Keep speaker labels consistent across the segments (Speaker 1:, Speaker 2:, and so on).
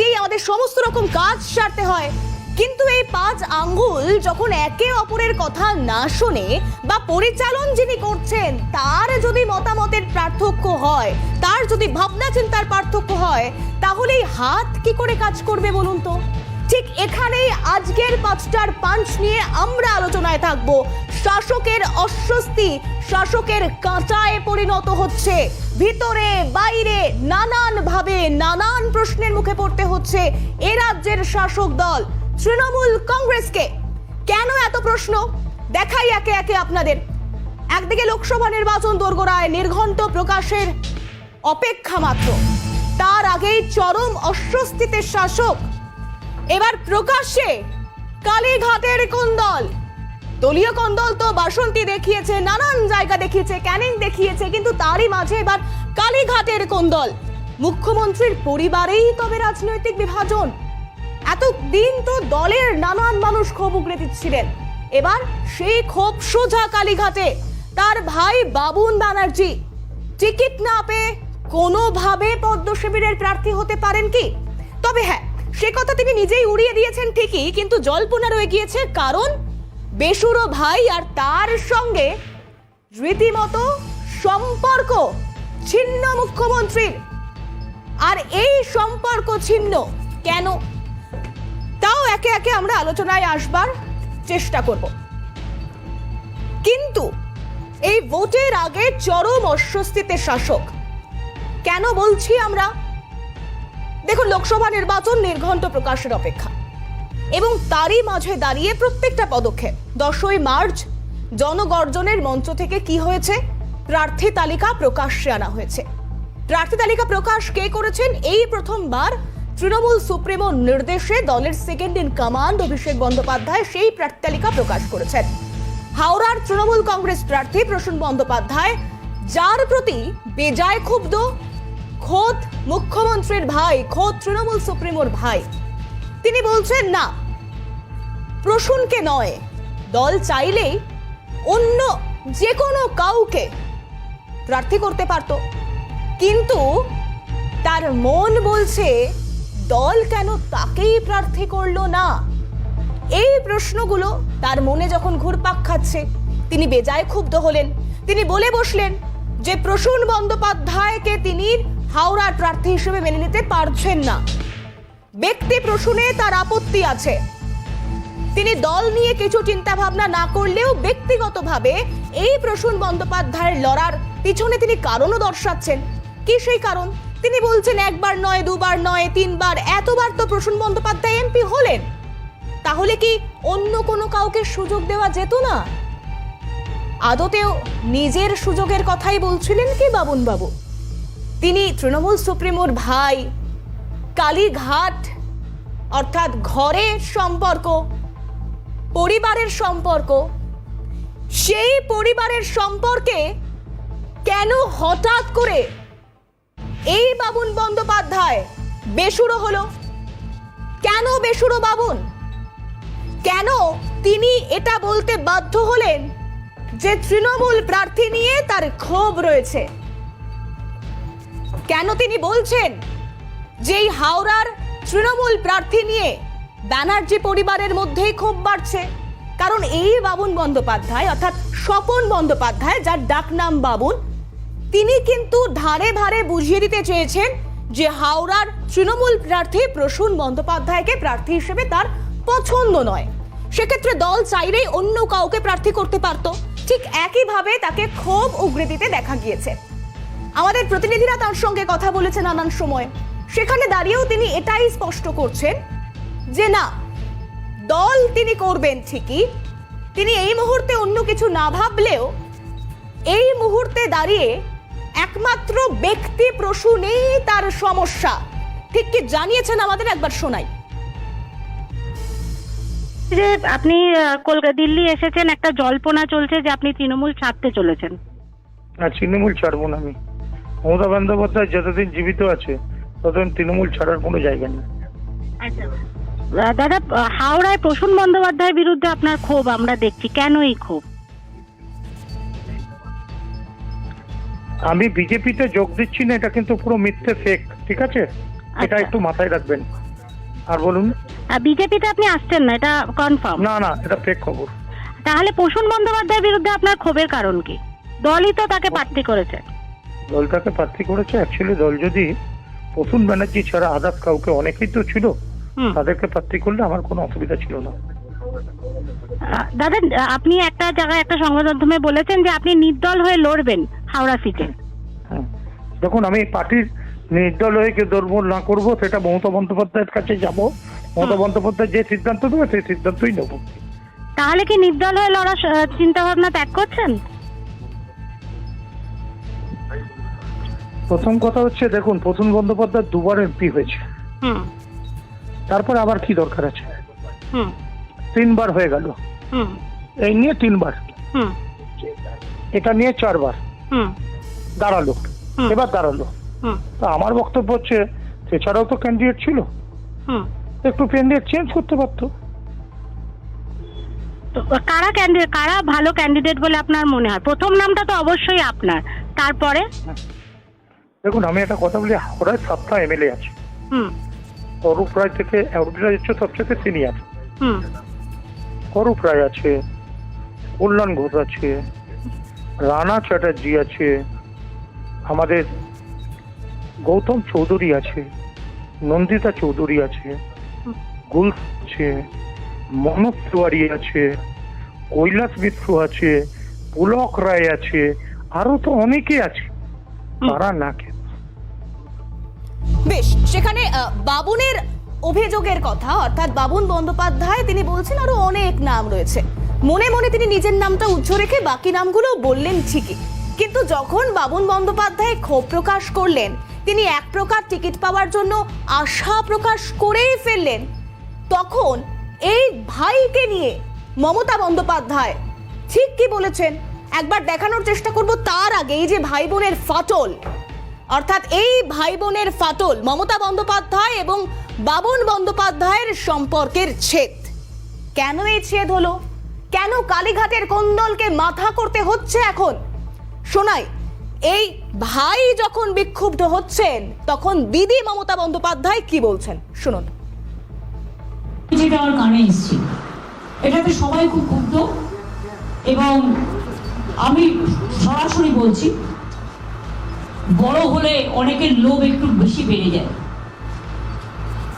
Speaker 1: দিয়েই আমাদের সমস্ত রকম কাজ সারতে হয়। কিন্তু এই পাঁচ আঙ্গুল যখন একে অপরের কথা না শোনে বা পরিচালন যিনি করছেন, তার যদি মতামতের পার্থক্য হয়, তার যদি ভাবনা চিন্তার পার্থক্য হয়, তাহলে হাত কি করে কাজ করবে বলুন তো? ঠিক এখানেই আজকের পাঁচটার পাঞ্চ নিয়ে আমরা আলোচনায় থাকব। শাসকের অস্বস্তি, শাসকের কাঁচায় পরিণত হচ্ছে। ভিতরে, বাইরে নানান ভাবে নানান প্রশ্নের মুখে পড়তে হচ্ছে এ রাজ্যের শাসক দল। তৃণমূল কংগ্রেসকে কেন এত প্রশ্ন? দেখাই একে একে আপনাদের। একদিকে লোকসভা নির্বাচন দোরগোড়ায় নির্ঘণ্ট প্রকাশের অপেক্ষা মাত্র। তার আগেই চরম অস্বস্তিতে শাসক এবার প্রকাশ্যে কালীঘাটের কোন্দল। দলীয় কোন্দল তো বাসন্তী দেখিয়েছে, নানান জায়গা দেখিয়েছে, ক্যানিং দেখিয়েছে, কিন্তু তারই মাঝে এবার কালীঘাটের কোন্দল। মুখ্যমন্ত্রীর পরিবারেই তবে রাজনৈতিক বিভাজন। এতদিন তো দলের নানান মানুষ ক্ষোভ উগড়ে দিচ্ছিলেন। এবার সেই ক্ষোভ সোজা কালীঘাটে। তার ভাই বাবুন ব্যানার্জি। টিকিট না পেয়ে কোনোভাবে পদ্ম শিবিরের প্রার্থী হতে পারেন কি? তবে হ্যাঁ সে কথা তিনি নিজেই উড়িয়ে দিয়েছেন ঠিকই, কিন্তু জল্পনা রয়ে গিয়েছে কারণ বেসুরো ভাই আর তার সঙ্গে রীতিমতো সম্পর্ক ছিন্ন মুখ্যমন্ত্রীর। আর এই সম্পর্ক ছিন্ন কেন? তাও একে একে আমরা আলোচনায় আসবার চেষ্টা করব। কিন্তু এই ভোটের আগে চরম অস্বস্তিতে শাসক। কেন বলছি আমরা? দেখুন, লোকসভা নির্বাচন নির্ঘণ্ট প্রকাশের অপেক্ষা। এবং তারই মাঝে দাঁড়িয়ে প্রত্যেকটা পদক্ষেপ। দশই মার্চ, জনগর্জনের মঞ্চ থেকে কি হয়েছে? প্রার্থী তালিকা প্রকাশ্যে আনা হয়েছে। প্রার্থী তালিকা প্রকাশ কে করেছেন? এই প্রথমবার তৃণমূল সুপ্রিমো নির্দেশে দলের second in command Abhishek Bandyopadhyay সেই প্রার্থী তালিকা প্রকাশ করেছেন। হাওড়ার তৃণমূল কংগ্রেস প্রার্থী প্রসূন বন্দ্যোপাধ্যায়, যার প্রতি বেজায় ক্ষুব্ধ খোদ মুখ্যমন্ত্রীর ভাই, খোদ তৃণমূল সুপ্রিমোর ভাই। তিনি বলছেন, না, প্রসূনকে নয়। দল চাইলেই অন্য যে কোনো কাউকে প্রার্থী করতে পারত। কিন্তু তার মন বলছে, দল কেন তাকেই প্রার্থী করল না? এই প্রশ্নগুলো তার মনে যখন ঘুরপাক খাচ্ছে, তিনি বেজায় ক্ষুব্ধ হলেন। তিনি বলে বসলেন যে, প্রসূন বন্দ্যোপাধ্যায়কে তিনি হাওড়ার প্রার্থী হিসেবে মেনে নিতে পারছেন না। ব্যক্তি প্রসূনে তার আপত্তি আছে। তিনি দল নিয়ে কিছু চিন্তা ভাবনা না করলেও ব্যক্তিগতভাবে এই প্রসূন বন্দ্যোপাধ্যায়ের লড়ার পিছনে তিনি কারণও দর্শাচ্ছেন। কি সেই কারণ? তিনি বলছেন, একবার নয়, দুবার নয়, তিনবার, এতবার তো প্রসূন বন্দ্যোপাধ্যায় এমপি হলেন। তাহলে কি অন্য কোনো কাউকে সুযোগ দেওয়া যেত না? আদতেও নিজের সুযোগের কথাই বলছিলেন কি বাবুন বাবু তিনি তৃণমূল সুপ্রিমোর ভাই, কালীঘাট, অর্থাৎ ঘরের সম্পর্ক, পরিবারের সম্পর্ক, সেই পরিবারের সম্পর্কে কেন হঠাৎ করে এই বাবুন বন্দ্যোপাধ্যায় বেসুরো হলো? কেন বেসুরো বাবুন? কেন তিনি এটা বলতে বাধ্য হলেন যে তৃণমূল প্রার্থী নিয়ে তার ক্ষোভ রয়েছে? কেন তিনি বলছেন? যে এই হাওড়ার তৃণমূল প্রার্থী নিয়ে ব্যানার্জি পরিবারের মধ্যেই ক্ষোভ বাড়ছে, কারণ এই বাবুন বন্দ্যোপাধ্যায়, অর্থাৎ স্বপন বন্দ্যোপাধ্যায়, যার ডাকনাম বাবুন, তিনি কিন্তু ধারে ধারে বুঝিয়ে দিতে চেয়েছেন যে হাওড়ার তৃণমূল প্রার্থী প্রসূন বন্দ্যোপাধ্যায়কে প্রার্থী হিসেবে তার পছন্দ নয়। সেক্ষেত্রে দল চাইলেই অন্য কাউকে প্রার্থী করতে পারত। ঠিক একইভাবে তাকে ক্ষোভ উগরে দিতে দেখা গিয়েছে। আমাদের প্রতিনিধিরা তার সঙ্গে কথা বলেছে নানান সময়। সেখানে দাঁড়িয়েও তিনি এটাই স্পষ্ট করছেন যে না দল তিনি করবেন ঠিকই তিনি এই মুহূর্তে অন্য কিছু না ভাবলেও এই মুহূর্তে দাঁড়িয়ে একমাত্র ব্যক্তি প্রসূনেই তার সমস্যা। ঠিক কি জানিয়েছেন আমাদের একবার শোনাই।
Speaker 2: যে আপনি কলকাতা দিল্লি এসেছেন একটা জল্পনা চলছে যে আপনি তৃণমূল ছাড়তে চলেছেন।
Speaker 3: না তৃণমূল ছাড়বো না আমি। মমতা বন্দ্যোপাধ্যায় যতদিন জীবিত আছে ততদিন তৃণমূল ছাড়ার কোনো জায়গা নেই।
Speaker 2: আহ, দাদা হাওড়ায় প্রসূন বন্দ্যোপাধ্যায়ের বিরুদ্ধে আপনার ক্ষোভ আমরা দেখছি। কেন এই ক্ষোভ?
Speaker 3: আমি বিজেপিতে যোগ দিচ্ছি না এটা কিন্তু পুরো মিথ্যে ফেক ঠিক আছে? এটা
Speaker 2: আচ্ছা।
Speaker 3: একটু মাথায় রাখবেন। আর বলুন।
Speaker 2: বিজেপিতে আপনি আসছেন না এটা কনফার্ম
Speaker 3: না না এটা ফেক খবর।
Speaker 2: তাহলে প্রসূন বন্দ্যোপাধ্যায়ের বিরুদ্ধে আপনার ক্ষোভের কারণ কি? দলই তো তাকে প্রার্থী করেছে।
Speaker 3: দলটাকে প্রার্থী করেছে। অ্যাকচুয়ালি দল যদি প্রসূন ব্যানার্জি ছাড়া আদার্স কাউকে অনেকেই তো ছিল তাদেরকে প্রার্থী করলে আমার কোনো অসুবিধা ছিল না।
Speaker 2: দাদা আপনি একটা জায়গায় একটা সংবাদ মাধ্যমে বলেছেন যে আপনি নির্দল হয়ে লড়বেন হাওড়া সিটে।
Speaker 3: হ্যাঁ। দেখুন আমি পার্টির নির্দল হয়ে কে দৌড় না করব সেটা মমতা বন্দ্যোপাধ্যায়ের কাছে যাব। মমতা বন্দ্যোপাধ্যায় যে সিদ্ধান্ত দেবে সেই সিদ্ধান্তই নেব।
Speaker 2: তাহলে কি নির্দল হয়ে লড়ার চিন্তা ভাবনা ত্যাগ করছেন?
Speaker 3: প্রথম কথা হচ্ছে দেখুন প্রথম বন্দ্যোপাধ্যায় দুবার এমপি হয়েছে। তারপর আবার কি দরকার আছে? তিনবার হয়ে গেল। এই নিয়ে তিনবার। এটা নিয়ে চারবার। দাঁড়াল। এবার দাঁড়াল। তা আমার বক্তব্য হচ্ছে এছাড়াও তো ক্যান্ডিডেট ছিল। একটু ক্যান্ডিডেট চেঞ্জ করতে পারতো।
Speaker 2: তো কারা ক্যান্ডিডেট কারা ভালো ক্যান্ডিডেট বলে আপনার মনে হয়? প্রথম নামটা তো অবশ্যই আপনার। তারপরে?
Speaker 3: দেখুন আমি একটা কথা বলি হাওড়ায় সাতটা এমএলএ আছে। অরূপ রায় থেকে অরূপ রায় হচ্ছে সবচেয়ে সিনিয়র অরূপ রায় আছে কল্যাণ ঘোষ আছে রানা চ্যাটার্জি আছে আমাদের গৌতম চৌধুরী আছে নন্দিতা চৌধুরী আছে গুল আছে মনোজ তিওয়ারি আছে কৈলাস মিত্র আছে পুলক রায় আছে আরও তো অনেকে আছে। তারা না কেন
Speaker 1: বেশ, সেখানে বাবুনের অভিযোগের কথা, অর্থাৎ বাবুন বন্দ্যোপাধ্যায়, তিনি বলছেন আরও অনেক নাম রয়েছে। মনে মনে তিনি নিজের নামটা উচ্চ রেখে বাকি নামগুলো বললেন ঠিকই। কিন্তু যখন বাবুন বন্দ্যোপাধ্যায় ক্ষোভ প্রকাশ করলেন, তিনি এক প্রকার টিকিট পাওয়ার জন্য আশা প্রকাশ করেই ফেললেন। তখন এই ভাইকে নিয়ে মমতা বন্দ্যোপাধ্যায়, ঠিক কি বলেছেন? একবার দেখানোর চেষ্টা করব তার আগে, এই যে ভাই বোনের ফাটল অর্থাৎ এই ভাই বোনের ফাটল, মমতা বন্দ্যোপাধ্যায় এবং বাবন বন্দ্যোপাধ্যায়ের সম্পর্কের ছেদ। কেন এই ছেদ হলো? কেন কালীঘাটের কোন্দলকে মাথা করতে হচ্ছে এখন? শোনাই, এই ভাই যখন বিক্ষুব্ধ হচ্ছেন, তখন দিদি মমতা বন্দ্যোপাধ্যায় কি বলছেন? শুনুন।
Speaker 4: যেটা আমার সবাই খুব ক্ষুব্ধ এবং আমি সরাসরি বলছি বড় হলে অনেকের লোভ একটু বেশি বেড়ে যায়।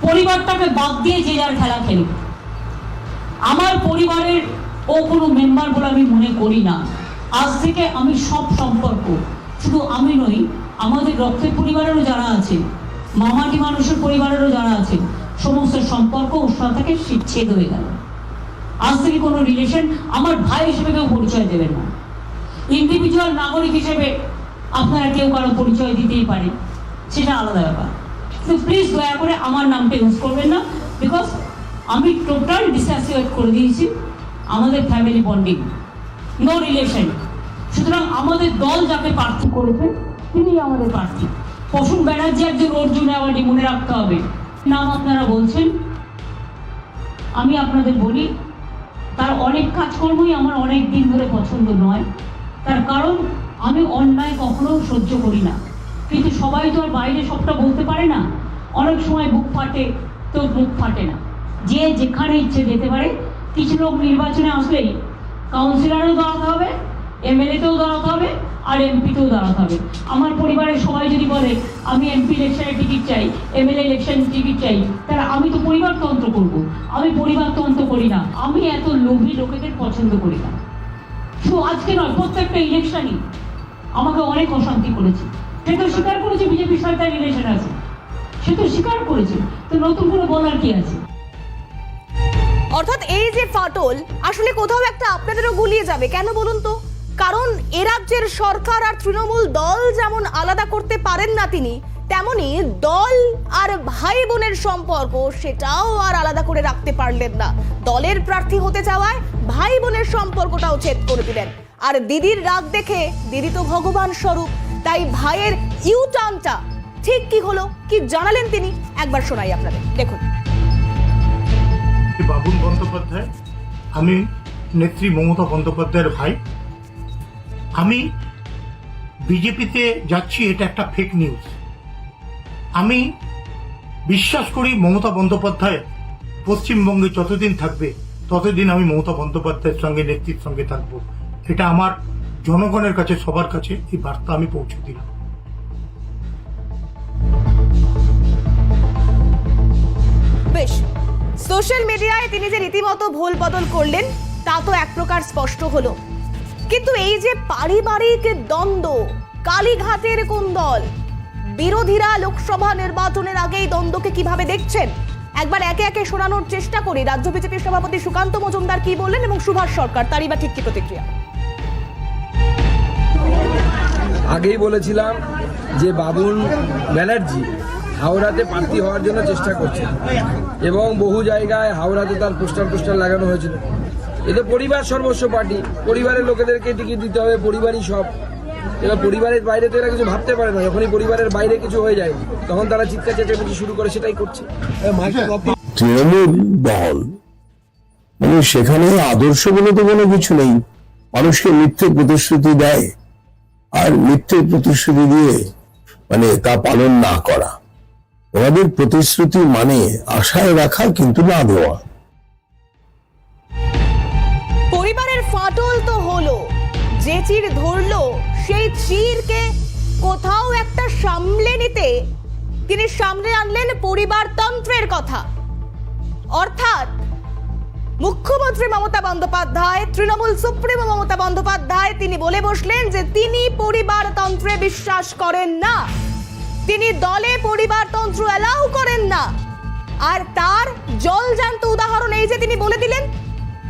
Speaker 4: পরিবারটাকে বাদ দিয়ে যে যার খেলা খেলবে আমার পরিবারের ও কোনো মেম্বার বলে আমি মনে করি না। আজ থেকে আমি সব সম্পর্ক। শুধু আমি নই, আমাদের রক্তের পরিবারেরও যারা আছে, মামাটি মানুষের পরিবারেরও যারা আছে, সমস্ত সম্পর্ক ওর সাথে ছেদ হয়ে গেল। আজ থেকে কোনো রিলেশন আমার ভাই হিসেবে কেউ পরিচয় দেবেন না। ইন্ডিভিজুয়াল নাগরিক হিসেবে আপনারা কেউ কারও পরিচয় দিতেই পারে, সেটা আলাদা ব্যাপার। তো প্লিজ দয়া করে আমার নামটা ইউজ করবেন না বিকজ আমি টোটাল ডিসঅ্যাসোয়েট করে দিয়েছি আমাদের ফ্যামিলি বন্ডিং নো রিলেশন সুতরাং আমাদের দল যাকে প্রার্থী করেছে তিনি আমাদের প্রার্থী। প্রসূন ব্যানার্জি একজন অর্জুন অ্যাওয়ার্ডে মনে রাখতে হবে। নাম আপনারা বলছেন, আমি আপনাদের বলি, তার অনেক কাজকর্মই আমার অনেক দিন ধরে পছন্দ নয়। তার কারণ আমি অন্যায় কখনো সহ্য করি না। কিন্তু সবাই তো আর বাইরে সবটা বলতে পারে না। অনেক সময় বুক ফাটে, তো মুখ ফাটে না। যে যেখানে ইচ্ছে যেতে পারে, কিছু লোক নির্বাচনে আসলেই কাউন্সিলরও দাঁড়াতে হবে, এমএলএতেও দাঁড়াতে হবে, আর এমপিতেও দাঁড়াতে হবে। আমার পরিবারের সবাই যদি বলে, আমি এমপি ইলেকশনের টিকিট চাই, এমএলএ ইলেকশন টিকিট চাই, তাহলে আমি তো পরিবারতন্ত্র করব। আমি পরিবারতন্ত্র করি না। আমি এত লোভী লোকেদের পছন্দ করি না। শুধু আজকে নয়, প্রত্যেকটা ইলেকশনই আমাকে অনেক অশান্তি করেছে। সে তো স্বীকার করেছে বিজেপির সরকার রিলেশন আছে। সে তো স্বীকার করেছে। তো নতুন করে বলার কি আছে?
Speaker 1: অর্থাৎ এই যে ফাটল, আসলে কোথাও একটা আপনাদেরও গুলিয়ে যাবে। কেন বলুন তো? কারণ এ রাজ্যের সরকার আর তৃণমূল দল যেমন আলাদা করতে পারেন না তিনি, তেমনি দল আর ভাই বোনের সম্পর্ক সেটাও আর আলাদা করে রাখতে পারলেন না। দলের প্রার্থী হতে চাওয়ায় ভাই বোনের সম্পর্কটাও ছেদ করে দিলেন। আর দিদির রাগ দেখে দিদি তো ভগবান স্বরূপ, তাই ভাইয়ের ইউ টার্নটা ঠিক কি হলো, কি জানালেন তিনি? একবার শোনাই আপনাদের। দেখুন।
Speaker 5: বাবুল বন্দ্যোপাধ্যায়, আমি নেত্রী মমতা বন্দ্যোপাধ্যায়ের ভাই। আমি বিজেপিতে যাচ্ছি, এটা একটা ফেক নিউজ আমি বিশ্বাস করি মমতা বন্দ্যোপাধ্যায় পশ্চিমবঙ্গে যতদিন থাকবে, ততদিন আমি মমতা বন্দ্যোপাধ্যায়ের সঙ্গে, নেত্রীর সঙ্গে থাকব। এটা আমার জনগণের কাছে, সবার কাছে এই বার্তা আমি পৌঁছে দিলাম।
Speaker 1: বেশ, সোশ্যাল মিডিয়ায় তিনি যে রীতিমতো ভুল বদল করলেন, তা তো এক প্রকার স্পষ্ট হলো। কিন্তু এই যে পারিবারিক দ্বন্দ্ব, কালীঘাটের কোন দল বিরোধীরা লোকসভা নির্বাচনের আগে এই দ্বন্দ্বকে কীভাবে দেখছেন? একবার একে একে শোনানোর চেষ্টা করি। রাজ্য বিজেপির সভাপতি সুকান্ত মজুমদার কি বললেন এবং সুভাষ সরকার, তারই বা ঠিক কি প্রতিক্রিয়া?
Speaker 6: আগেই বলেছিলাম যে বাবুল ব্যানার্জি হাওড়াতে প্রার্থী হওয়ার জন্য চেষ্টা করছে এবং বহু জায়গায় হাওড়াতে তার পোস্টার পোস্টার লাগানো হয়েছিল। এ তো পরিবার সর্বস্ব পার্টি পরিবারের লোকেদেরকে টিকিট দিতে হবে পরিবারই সব। এবার পরিবারের বাইরে তো এরা কিছু ভাবতে পারে না যখনই পরিবারের বাইরে কিছু হয়ে যায় তখন তারা চিৎকার চেঁচামেচি শুরু করে সেটাই করছে।
Speaker 7: তৃণমূল দল মানে সেখানে আদর্শ বলে তো কোনো কিছু নেই। মানুষকে মিথ্যে প্রতিশ্রুতি দেয়। আর মিথ্যে প্রতিশ্রুতি দিয়ে মানে তা পালন না করা। ওনাদের প্রতিশ্রুতি মানে আশায় রাখা কিন্তু না দেওয়া।
Speaker 1: পরিবারের ফাটল তো হলো। যে চির ধরলো, সেই চিরকে কোথাও একটা সামলে নিতে তিনি সামনে আনলেন পরিবারতন্ত্রের কথা। অর্থাৎ মুখ্যমন্ত্রী মমতা বন্দ্যোপাধ্যায়, তৃণমূল সুপ্রিমো মমতা বন্দ্যোপাধ্যায়, তিনি বলে বসলেন যে তিনি পরিবারতন্ত্রে বিশ্বাস করেন না। তিনি দলে পরিবারতন্ত্র অ্যালাউ করেন না। আর তার জলজান্ত উদাহরণ এই যে তিনি বলে দিলেন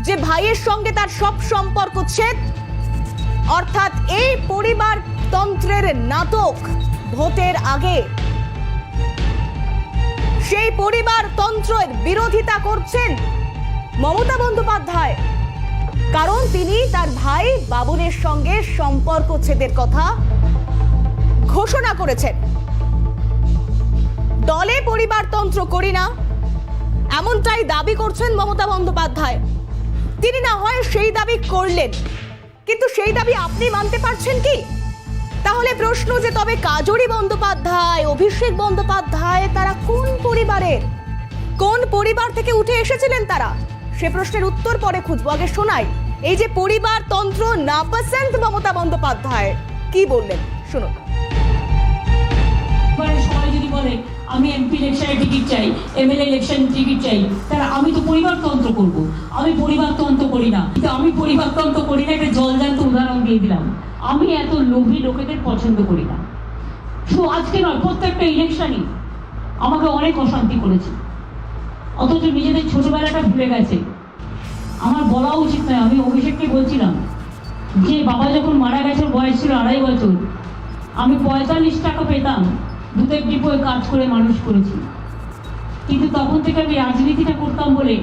Speaker 1: যে ভাইয়ের সঙ্গে তার সব সম্পর্ক ছেদ। অর্থাৎ এই পরিবার তন্ত্রের নাটক ভোটের আগে। সেই পরিবার তন্ত্রের বিরোধিতা করছেন মমতা বন্দ্যোপাধ্যায়। কারণ তিনি তার ভাই বাবুনের সঙ্গে সম্পর্ক ছেদের কথা ঘোষণা করেছেন। দলে পরিবারতন্ত্র করি না, এমনটাই দাবি করছেন মমতা বন্দ্যোপাধ্যায়। তিনি না হয় সেই দাবি করলেন, কিন্তু সেই দাবি আপনি মানতে পারছেন কি? তাহলে প্রশ্ন যে তবে কাজরি বন্দ্যোপাধ্যায়, অভিষেক বন্দ্যোপাধ্যায়, তারা কোন পরিবারের? কোন পরিবার থেকে উঠে এসেছিলেন তারা? সে প্রশ্নের উত্তর পরে খুঁজবো। আগে শোনাই। এই যে পরিবার তন্ত্র নাপাসেন্ট মমতা বন্দ্যোপাধ্যায়, কি বললেন? শুনুন।
Speaker 4: সবাই যদি বলে, আমি এমপি ইলেকশনে টিকিট চাই এমএলএ ইলেকশন টিকিট চাই, তাহলে আমি তো পরিবারতন্ত্র করব। আমি পরিবারতন্ত্র করি না। কিন্তু আমি পরিবারতন্ত্র করি না, একটা জলজান্ত উদাহরণ দিয়ে দিলাম। আমি এত লোভী লোকেদের পছন্দ করি না। শুধু আজকে নয়, প্রত্যেকটা ইলেকশনই আমাকে অনেক অশান্তি করেছে। অথচ নিজেদের ছোটবেলাটা ভুলে গেছে। আমার বলা উচিত নয়, আমি অভিষেককে বলছিলাম যে, বাবা যখন মারা গেছে বয়স ছিল আড়াই বছর। আমি পঁয়তাল্লিশ টাকা পেতাম, দুধের ডিপোয় কাজ করে মানুষ করেছি। কিন্তু তখন থেকে আমি রাজনীতিটা করতাম বলে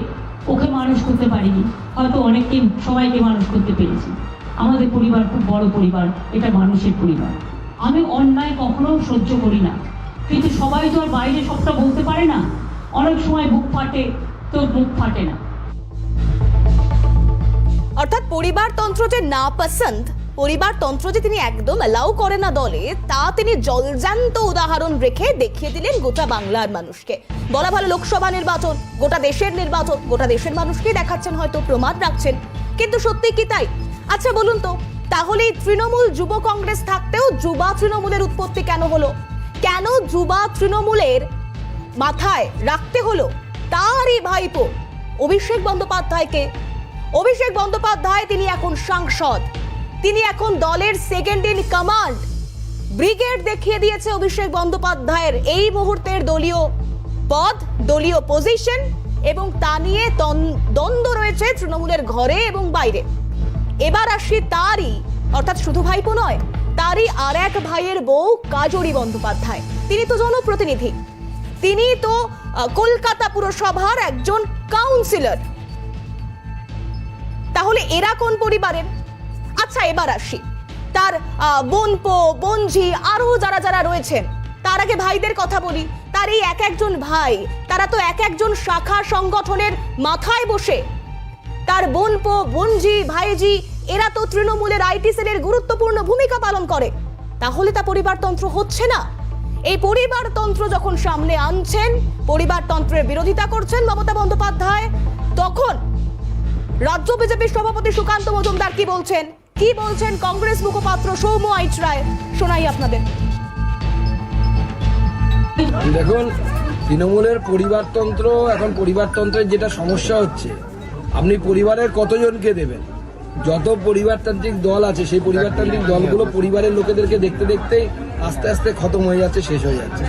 Speaker 4: ওকে মানুষ করতে পারিনি। হয়তো অনেককে সবাইকে মানুষ করতে পেরেছি। আমাদের পরিবার খুব বড় পরিবার, এটা মানুষের পরিবার। আমি অন্যায় কখনো সহ্য করি না। কিন্তু সবাই তো আর বাইরে সবটা বলতে পারে না। অনেক সময় বুক ফাটে, তোর বুক ফাটে না।
Speaker 1: অর্থাৎ পরিবারতন্ত্র যে না পছন্দ পরিবারতন্ত্র যে তিনি একদম অ্যালাউ করে না দলে, তা তিনি জলজান্ত উদাহরণ রেখে দেখিয়ে দিলেন গোটা বাংলার মানুষকে। বলা ভালো লোকসভা নির্বাচন, গোটা দেশের নির্বাচন, গোটা দেশের মানুষকেই দেখাচ্ছেন, হয়তো প্রমাণ রাখছেন। কিন্তু সত্যি কি তাই? আচ্ছা বলুন তো, তাহলে তৃণমূল যুব কংগ্রেস থাকতেও যুবা তৃণমূলের উৎপত্তি কেন হলো? কেন যুবা তৃণমূলের মাথায় রাখতে হলো তারই ভাইপো। অভিষেক বন্দ্যোপাধ্যায়কে। অভিষেক বন্দ্যোপাধ্যায় তিনি এখন সাংসদ। তিনি এখন দলের সেকেন্ড ইন কমান্ড ব্রিগেড দেখিয়ে দিয়েছে অভিষেক বন্দ্যোপাধ্যায়ের এই মুহূর্তের দলীয় পদ, দলীয় পজিশন এবং তা নিয়ে দ্বন্দ্ব রয়েছে তৃণমূলের ঘরে এবং বাইরে। এবার আসি তারই, অর্থাৎ শুধু ভাইপো নয়, তারই আর এক ভাইয়ের বউ কাজরি বন্দ্যোপাধ্যায়। তিনি তো জনপ্রতিনিধি। তিনি তো কলকাতা পুরসভার একজন কাউন্সিলর তাহলে এরা কোন পরিবারের? আচ্ছা এবার আসি। তার বোনপো বোনঝি, আরও যারা যারা রয়েছেন, তার আগে ভাইদের কথা বলি। তার এই এক একজন ভাই, তারা তো এক একজন শাখা সংগঠনের মাথায় বসে। তার বোনপো বোনজি ভাইজি এরা তো তৃণমূলের আইটি সেলের গুরুত্বপূর্ণ ভূমিকা পালন করে। তাহলে তা পরিবারতন্ত্র হচ্ছে না? এই পরিবারতন্ত্র যখন সামনে আনছেন, পরিবারতন্ত্রের বিরোধিতা করছেন মমতা বন্দ্যোপাধ্যায়, তখন রাজ্য বিজেপির সভাপতি সুকান্ত মজুমদার কি বলছেন? কি বলছেন কংগ্রেস মুখপাত্র সৌম্য আইচ রায়? শোনাই আপনাদের।
Speaker 6: দেখুন, তৃণমূলের পরিবারতন্ত্র, এখন পরিবারতন্ত্রের যেটা সমস্যা হচ্ছে, আপনি পরিবারের কতজনকে দেবেন? যত পরিবারতান্ত্রিক দল আছে, সেই পরিবারতান্ত্রিক দলগুলো পরিবারের লোকেদেরকে দেখতে দেখতেই আস্তে আস্তে খতম হয়ে যাচ্ছে শেষ হয়ে যাচ্ছে।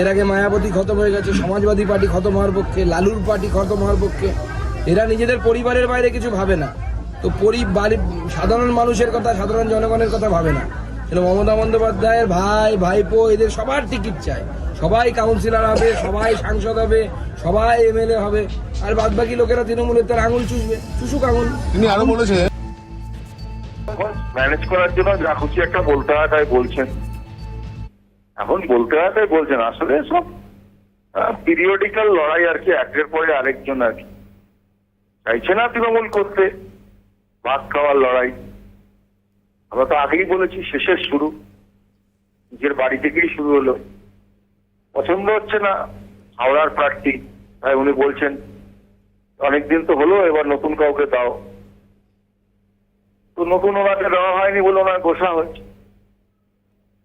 Speaker 6: এর আগে মায়াবতী খতম হয়ে গেছে সমাজবাদী পার্টি খতম হওয়ার পক্ষে লালুর পার্টি খতম হওয়ার পক্ষে। এরা নিজেদের পরিবারের বাইরে কিছু ভাবে না। তো পরিবার সাধারণ মানুষের কথা সাধারণ জনগণের কথা ভাবে না। কিন্তু মমতা বন্দ্যোপাধ্যায়ের ভাই ভাইপো এদের সবার টিকিট চায়। সবাই কাউন্সিলর হবে সবাই সাংসদ হবে সবাই এমএলএ হবে। আর বাদ বাকি লোকেরা তৃণমূলের তার আঙুল চুষবে। চুষুক আঙুল।
Speaker 8: তিনি আরও বলেছেন
Speaker 9: ম্যানেজ করার জন্য যা খুশি একটা বলতে হয় তাই বলছেন। এখন বলতে হয় বলছেন। আসলে সব পিরিয়ডিক্যাল লড়াই আর কি, একের পরে আরেকজন আর কি। চাইছে না তৃণমূল করতে, ভাত খাওয়ার লড়াই। আমরা তো আগেই বলেছি, শেষের শুরু। নিজের বাড়ি থেকেই শুরু হলো। পছন্দ হচ্ছে না, হাওড়ার প্রার্থী। তাই উনি বলছেন, অনেকদিন তো হলো, এবার নতুন কাউকে দাও। তো নতুন ওনাকে দেওয়া হয়নি বলে ওনার ঘোষণা হচ্ছে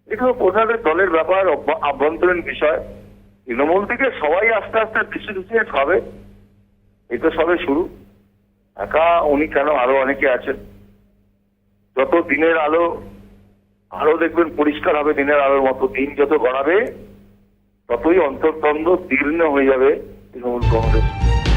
Speaker 9: এটা ওনাদের দলের ব্যাপার আভ্যন্তরীণ বিষয়। তৃণমূল থেকে সবাই আস্তে আস্তে ডিসিডিসিয়েট হবে তো সবে শুরু। একা উনি কেন আরও অনেকে আছেন? যত দিনের আলো, আরও দেখবেন পরিষ্কার হবে দিনের আলোর মতো। দিন যত গড়াবে, ততই অন্তর্দ্বন্দ্ব দীর্ণ হয়ে যাবে তৃণমূল কংগ্রেস।